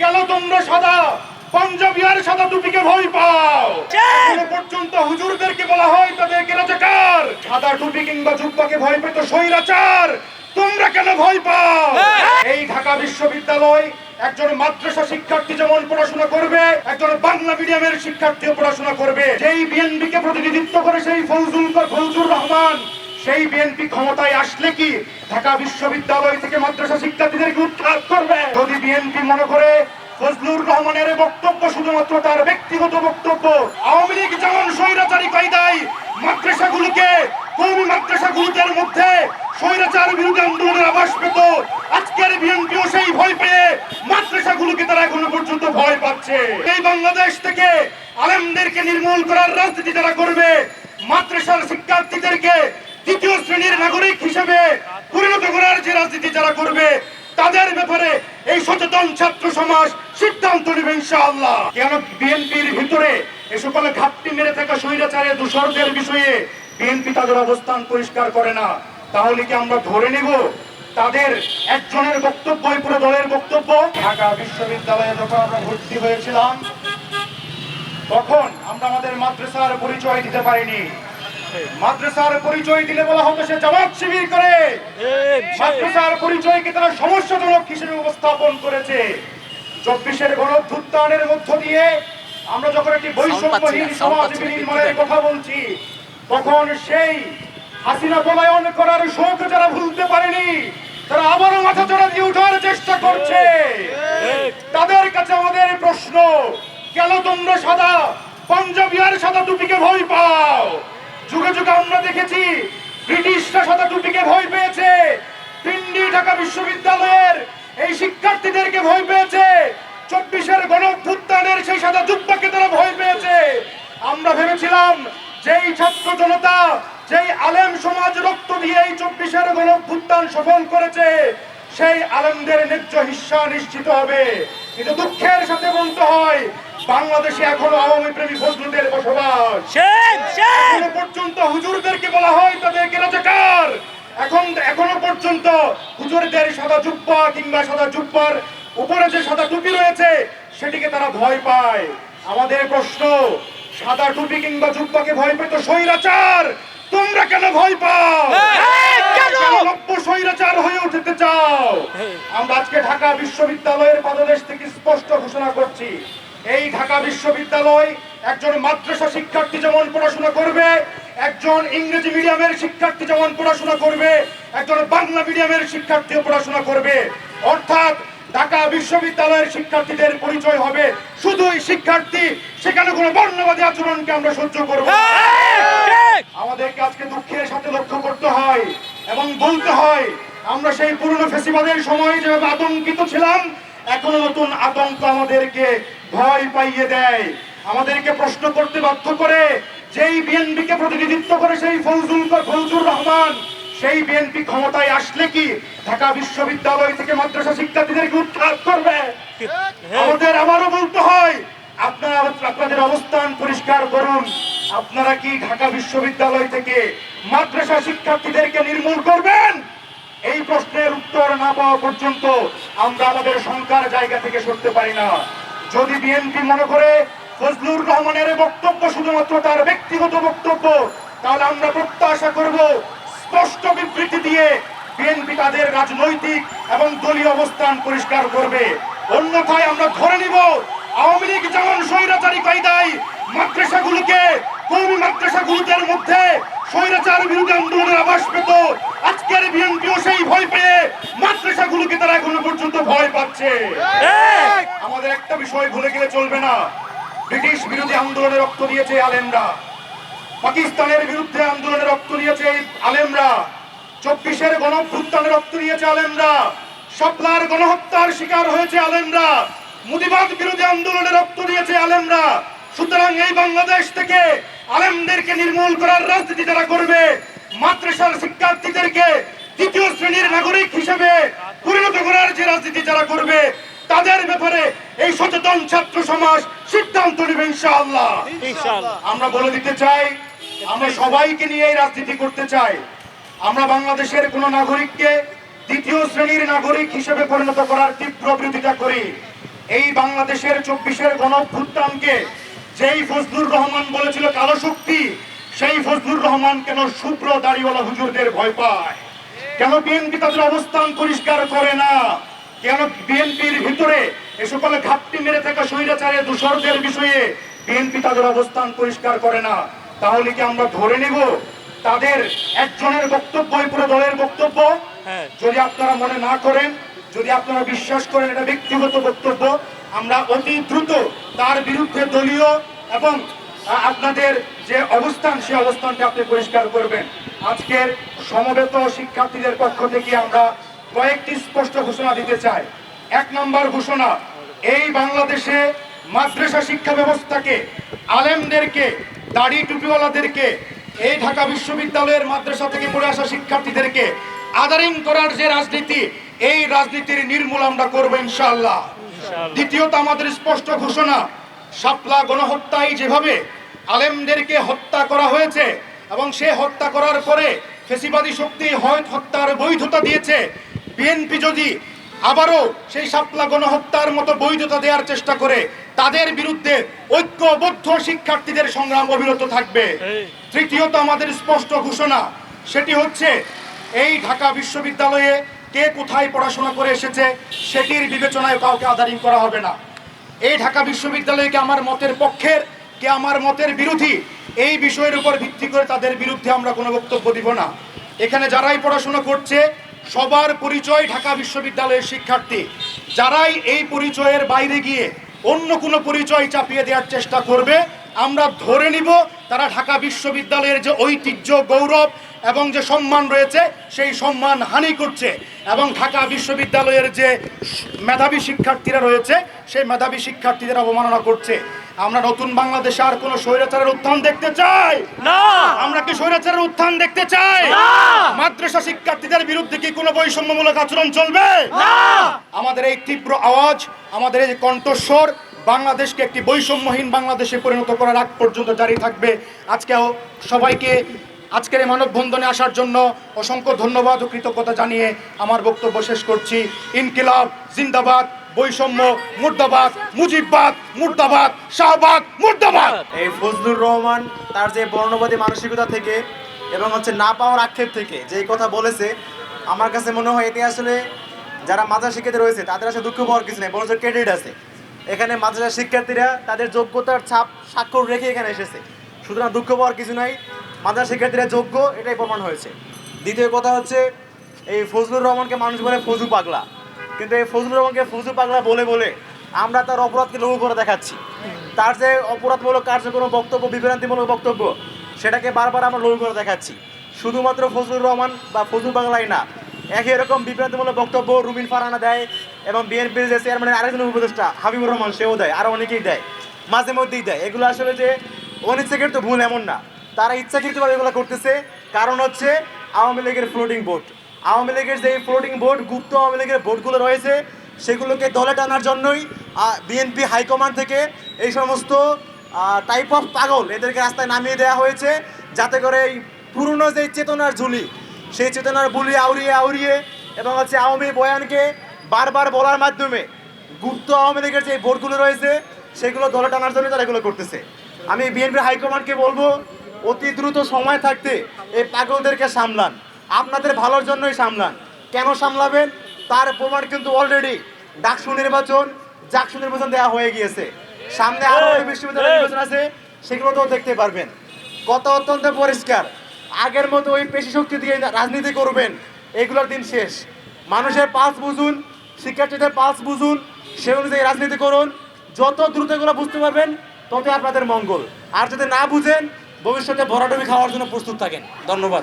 কেন তোমরা সাদা পাঞ্জাবি আর সাদা টুপিকে ভয় পাও। পর্যন্ত হুজুরদেরকে বলা হয় তাদেরকে রাজাকার সাদা টুপি কিংবা জুব্বাকে ভয় পেত স্বৈরাচার তোমরা কেন ভয় পাও? এই ঢাকা বিশ্ববিদ্যালয় একজন মাদ্রাসা শিক্ষার্থী যেমন পড়াশোনা করবে একজন বাংলা মিডিয়ামের শিক্ষার্থীও পড়াশোনা করবে। যেই বিএনপি কে প্রতিনিধিত্ব করে সেই ফৌজুল ফৌজুর রহমান সেই বিএনপি ক্ষমতায় আসলে কি ঢাকা বিশ্ববিদ্যালয় থেকে মাদ্রাসা শিক্ষার্থীদেরকে উৎখাত করবে? যদি বিএনপি মনে করে ফজলুর রহমানের বক্তব্য শুধুমাত্র তার ব্যক্তিগত বক্তব্য, আওয়ামী লীগ যেমন স্বৈরাচারী কায়দায় মাদ্রাসাগুলোকে কৌমি মাদ্রাসাগুলোদের মধ্যে স্বৈরাচার বিরোধী আন্দোলনের আভাস পেত, আজকের বিএনপিও সেই ভয় পেয়ে মাদ্রাসাগুলোকে তারা এখনও পর্যন্ত ভয় পাচ্ছে। এই বাংলাদেশ থেকে আলেমদেরকে নির্মূল করার রাজনীতি তারা করবে, মাদ্রাসার শিক্ষার্থীদেরকে দ্বিতীয় শ্রেণির নাগরিক হিসেবে পরিণত করার যে রাজনীতি যারা করবে, তাদের ব্যাপারে এই সচেতন ছাত্র সমাজ সিদ্ধান্ত নেবে ইনশাআল্লাহ। কেন বিএনপির ভিতরে এ সকল ঘাপটি মেরে থাকা স্বৈরাচারের দূষরদের বিষয়ে বিএনপি তাদের অবস্থান পরিষ্কার করে না? তাহলে কি আমরা ধরে নেব? তাদের একজনের বক্তব্যই পুরো দলের বক্তব্য? ঢাকা বিশ্ববিদ্যালয়ে যখন আমরা ভর্তি হয়েছিলাম, তখন আমরা আমাদের মাদ্রাসার পরিচয় দিতে পারিনি। মাদ্রাসার পরিচয় দিলে বলা হতো সে জামাত শিবির করে। মাদ্রাসার পরিচয়কে তারা সমস্যাজনক হিসেবে উপস্থাপন করেছে। চব্বিশের গণভ্যুত্থানের মধ্য দিয়ে আমরা যখন একটি বৈষম্যহীন সমাজ বিনির্মাণের কথা বলছি তখন সেই হাসিনা পলায়ন করার শোক যারা ভুলতে পারেনি তারা আবারও মাথা চড়া দিয়ে উঠার চেষ্টা করছে। তাদের কাছে আমাদের প্রশ্ন কেন তোমরা সাদা পাঞ্জাবি আর সাদা টুপিকে ভয় পাও? যুগে যুগে আমরা দেখেছি ব্রিটিশরা সাদা টুপিকে ভয় পেয়েছে। পিন্ডি ঢাকা বিশ্ববিদ্যালয়ের এই শিক্ষার্থীদেরকে ভয় পেয়েছে। চব্বিশের গণ সেই সাদা জুব্বাকে তারা ভয় পেয়েছে। আমরা ভেবেছিলাম যেই ছাত্র জনতা যেই আলেম সমাজ রক্ত দিয়ে এই চব্বিশের গণ সফল করেছে, সেই আলেমদের ন্যায্য হিস্সা নিশ্চিত হবে। কিন্তু দুঃখের সাথে বলতে হয়, বাংলাদেশে এখনও আওয়ামী প্রেমী ফজলুদের বসবাস। পর্যন্ত হুজুরদেরকে বলা হয় তাদেরকে রাজাকার। এখন এখনও পর্যন্ত হুজুরদের সাদা জুব্বা কিংবা সাদা জুব্বার উপরে যে সাদা টুপি রয়েছে সেটিকে তারা ভয় পায়। আমাদের প্রশ্ন সাদা টুপি কিংবা জুব্বাকে ভয় পেত স্বৈরাচার? তোমরা কেন ভয় পাও? স্বৈরাচার হয়ে উঠতে চাও? আমরা আজকে ঢাকা বিশ্ববিদ্যালয়ের পাদদেশ থেকে স্পষ্ট ঘোষণা করছি এই ঢাকা বিশ্ববিদ্যালয় একজন মাদ্রাসা শিক্ষার্থী যেমন পড়াশোনা করবে, একজন ইংরেজি মিডিয়ামের শিক্ষার্থী যেমন পড়াশোনা করবে, একজন বাংলা মিডিয়ামের শিক্ষার্থীও পড়াশোনা করবে অর্থাৎ ঢাকা বিশ্ববিদ্যালয়ের শিক্ষার্থীদের পরিচয় হবে শুধুই শিক্ষার্থী, সেখানে কোনো বর্ণবাদী আচরণকে আমরা সহ্য করব। আমাদেরকে আজকে দুঃখের সাথে লক্ষ্য করতে হয় এবং বলতে হয়, আমরা সেই পুরনো ফেসিবাদের সময় যেভাবে আতঙ্কিত ছিলাম, এখনও নতুন আতঙ্ক আমাদেরকে ভয় পাইয়ে দেয়। আমাদেরকে প্রশ্ন করতে বাধ্য করে, যেই বিএনপি কে প্রতিনিধিত্ব করে সেই ফৌজুল ফৌজুর রহমান, সেই বিএনপি ক্ষমতায় আসলে কি ঢাকা বিশ্ববিদ্যালয় থেকে মাদ্রাসা শিক্ষার্থীদেরকে উৎখাত করবে? আমাদের আবারও বলতে হয়, আপনারা আপনাদের অবস্থান পরিষ্কার করুন। আপনারা কি ঢাকা বিশ্ববিদ্যালয় থেকে মাদ্রাসা শিক্ষার্থীদেরকে নির্মূল করবেন? এই প্রশ্নের উত্তর না পাওয়া পর্যন্ত আমরা আমাদের শঙ্কার জায়গা থেকে সরতে পারি না। যদি বিএনপি মনে করে ফজলুর রহমানের বক্তব্য শুধুমাত্র তার ব্যক্তিগত বক্তব্য, তাহলে আমরা প্রত্যাশা করব স্পষ্ট বিবৃতি দিয়ে বিএনপি তাদের রাজনৈতিক এবং দলীয় অবস্থান পরিষ্কার করবে। অন্যথায় আমরা ধরে নিব, আওয়ামী লীগ যেমন স্বৈরাচারী কায়দায় মাদ্রাসাগুলোকে কৌমি মাদ্রাসাগুলোদের মধ্যে স্বৈরাচার বিরোধী আন্দোলনের আবাস পেত, আজকের বিএনপিও সেই ভয় পেয়ে মাদ্রাসাগুলোকে তারা এখনও পর্যন্ত ভয় পাচ্ছে। একটা বিষয় ভুলে গেলে চলবে না। ব্রিটিশ বিরোধী আন্দোলনে রক্ত দিয়েছে আলেমরা। পাকিস্তানের বিরুদ্ধে আন্দোলনে রক্ত দিয়েছে আলেমরা। চব্বিশের গণভ্যুত্থানে রক্ত দিয়েছে আলেমরা। শাপলার গণহত্যার শিকার হয়েছে আলেমরা। মুদিবাদ বিরোধী আন্দোলনে রক্ত দিয়েছে আলেমরা। সুতরাং এই বাংলাদেশ থেকে আলেমদেরকে নির্মূল করার রাজনীতি যারা করবে, মাদ্রাসার শিক্ষার্থীদেরকে দ্বিতীয় শ্রেণির নাগরিক হিসেবে পরিণত করার যে রাজনীতি যারা করবে, তাদের ব্যাপারে এই সচেতন ছাত্র সমাজ সিদ্ধান্ত নেবে ইনশাআল্লাহ। আমরা বলে দিতে চাই আমরা সবাইকে নিয়ে এই রাজনীতি করতে চাই। আমরা বাংলাদেশের কোন নাগরিককে দ্বিতীয় শ্রেণির নাগরিক হিসেবে পরিণত করার তীব্র বিরোধিতা করি। এই বাংলাদেশের চব্বিশের গণ অভ্যুত্থানকে যেই ফজলুর রহমান বলেছিল কালো শক্তি সেই ফজলুর রহমান কেন শুভ্র দাড়িওয়ালা হুজুরদের ভয় পায়? কেন বিএনপি তাদের অবস্থান পরিষ্কার করে না? কেন বিএনপির ভিতরে এ সকল ঘাপটি মেরে থাকা স্বৈরাচারের দূষরদের বিষয়ে বিএনপি তাদের অবস্থান পরিষ্কার করে না? তাহলে কি আমরা ধরে নেব তাদের একজনের বক্তব্যই পুরো দলের বক্তব্য? হ্যাঁ। যদি আপনারা মনে না করেন যদি আপনারা বিশ্বাস করেন এটা ব্যক্তিগত বক্তব্য আমরা অতি দ্রুত তার বিরুদ্ধে দলীয় এবং আপনাদের যে অবস্থান সে অবস্থানটা আপনি পরিষ্কার করবেন। আজকের সমবেত শিক্ষার্থীদের পক্ষ থেকে আমরা কয়েকটি স্পষ্ট ঘোষণা দিতে চাই। এক নম্বর ঘোষণা এই বাংলাদেশে মাদ্রাসা শিক্ষা ব্যবস্থাকে আলেমদেরকে দাড়ি টুপিওয়ালাদেরকে এই ঢাকা বিশ্ববিদ্যালয়ের মাদ্রাসা থেকে পড়ে আসা শিক্ষার্থীদেরকে আদারিং করার যে রাজনীতি এই রাজনীতির নির্মূল আমরা করব ইনশাআল্লাহ। দ্বিতীয়ত আমাদের স্পষ্ট ঘোষণা শাপলা গণহত্যায় যেভাবে আলেমদেরকে হত্যা করা হয়েছে এবং সে হত্যা করার পরে ফেসিবাদী শক্তি হয় হত্যার বৈধতা দিয়েছে বিএনপি যদি আবারও সেই শাপলা গণহত্যার মতো বৈধতা দেওয়ার চেষ্টা করে তাদের বিরুদ্ধে ঐক্যবদ্ধ শিক্ষার্থীদের সংগ্রাম অবিরত থাকবে। তৃতীয়ত আমাদের স্পষ্ট ঘোষণা সেটি হচ্ছে এই ঢাকা বিশ্ববিদ্যালয়ে কে কোথায় পড়াশোনা করে এসেছে সেটির বিবেচনায় কাউকে আধারিং করা হবে না। এই ঢাকা বিশ্ববিদ্যালয়কে আমার মতের পক্ষের কে আমার মতের বিরোধী এই বিষয়ের উপর ভিত্তি করে তাদের বিরুদ্ধে আমরা কোনো বক্তব্য দিব না। এখানে যারাই পড়াশোনা করছে সবার পরিচয় ঢাকা বিশ্ববিদ্যালয়ের শিক্ষার্থী। যারাই এই পরিচয়ের বাইরে গিয়ে অন্য কোনো পরিচয় চাপিয়ে দেওয়ার চেষ্টা করবে, আমরা ধরে নিব তারা ঢাকা বিশ্ববিদ্যালয়ের যে ঐতিহ্য, গৌরব এবং যে সম্মান রয়েছে, সেই সম্মান হানি করছে এবং ঢাকা বিশ্ববিদ্যালয়ের যে মেধাবী শিক্ষার্থীরা রয়েছে, সেই মেধাবী শিক্ষার্থীদের অবমাননা করছে। আমরা নতুন বাংলাদেশে আর কোনো স্বৈরাচারের উত্থান দেখতে চাই। না। আমরা কি স্বৈরাচারের উত্থান দেখতে চাই? মাদ্রাসা শিক্ষার্থীদের বিরুদ্ধে কি কোনো বৈষম্যমূলক আচরণ চলবে? না। আমাদের এই তীব্র আওয়াজ আমাদের এই কণ্ঠস্বর বাংলাদেশকে একটি বৈষম্যহীন বাংলাদেশে পরিণত করার আগ পর্যন্ত জারি থাকবে। আজকেও সবাইকে আজকের এই মানববন্ধনে আসার জন্য অসংখ্য ধন্যবাদ ও কৃতজ্ঞতা জানিয়ে আমার বক্তব্য শেষ করছি। ইনকিলাব জিন্দাবাদ। বৈষম্য, মুর্দাবাদ, মুজিববাদ, মুর্দাবাদ, শাহবাগ, মুর্দাবাদ! এই ফজলুর রহমান তার যে বর্ণবাদী মানসিকতা থেকে এবং হচ্ছে না পাওয়ার আক্ষেপ থেকে যেই কথা বলেছে, আমার কাছে মনে হয় এটি আসলে যারা মাদ্রাসা শিক্ষার্থী রয়েছে, তাদের আসলে দুঃখ পাওয়ার কিছু নেই, বরঞ্চ ক্রেডিট আছে। এখানে মাদ্রাসা শিক্ষার্থীরা তাদের যোগ্যতার ছাপ স্বাক্ষর রেখে এখানে এসেছে। সুতরাং দুঃখ পাওয়ার কিছু নাই, মাদ্রাসা শিক্ষার্থীরা যোগ্য, এটাই প্রমাণ হয়েছে। দ্বিতীয় কথা হচ্ছে, এই ফজলুর রহমানকে মানুষ বলে ফজু পাগলা। কিন্তু এই ফজলুর রহমানকে ফজু পাগলা বলে বলে আমরা তার অপরাধকে লঘু করে দেখাচ্ছি। তার যে অপরাধমূলক কার্যক্রম, বক্তব্য, বিভ্রান্তিমূলক বক্তব্য, সেটাকে বারবার আমরা লঘু করে দেখাচ্ছি। শুধুমাত্র ফজলুর রহমান বা ফজলুর বাংলাই না, একই রকম বিভ্রান্তিমূলক বক্তব্য রুবিন ফারানা দেয় এবং বিএনপির যে চেয়ারম্যানের আরেকজন উপদেষ্টা হাবিবুর রহমান, সেও দেয় আরও অনেকেই দেয়, মাঝে মধ্যেই দেয়। এগুলো আসলে যে অনিচ্ছাকৃত ভুল এমন না, তারা ইচ্ছাকৃতভাবে এগুলো করতেছে। কারণ হচ্ছে আওয়ামী লীগের ফ্লোটিং বোর্ড আওয়ামী লীগের যে ফ্লোটিং বোর্ড গুপ্ত আওয়ামী লীগের বোর্ডগুলো রয়েছে, সেগুলোকে দলে টানার জন্যই বিএনপি হাইকমান্ড থেকে এই সমস্ত টাইপ অফ পাগল এদেরকে রাস্তায় নামিয়ে দেওয়া হয়েছে, যাতে করে এই পুরনো যে চেতনার ঝুলি, সেই চেতনার বুলি আউরিয়ে আউরিয়ে এবং হচ্ছে আওয়ামী বয়ানকে বারবার বলার মাধ্যমে গুপ্ত আওয়ামী লীগের যে বোর্ডগুলো রয়েছে, সেগুলো দলে টানার জন্য তারা এগুলো করতেছে। আমি বিএনপি হাইকমান্ডকে বলব, অতি দ্রুত সময় থাকতে এই পাগলদেরকে সামলান। আপনাদের ভালোর জন্যই সামলান। কেন সামলাবেন? তার প্রমাণ কিন্তু অলরেডি ডাকসু নির্বাচন জাকসু নির্বাচন দেওয়া হয়ে গিয়েছে। সামনে আরও এই, বিশ্ববিদ্যালয় নির্বাচন আছে সেগুলো তো দেখতে পারবেন। কথা অত্যন্ত পরিষ্কার। আগের মতো ওই পেশি শক্তি দিয়ে রাজনীতি করবেন এগুলোর দিন শেষ। মানুষের পালস বুঝুন শিক্ষার্থীদের পালস বুঝুন সে অনুযায়ী রাজনীতি করুন। যত দ্রুত এগুলো বুঝতে পারবেন ততই আপনাদের মঙ্গল। আর যদি না বুঝেন ভবিষ্যতে ভরাডুবি খাওয়ার জন্য প্রস্তুত থাকেন। ধন্যবাদ।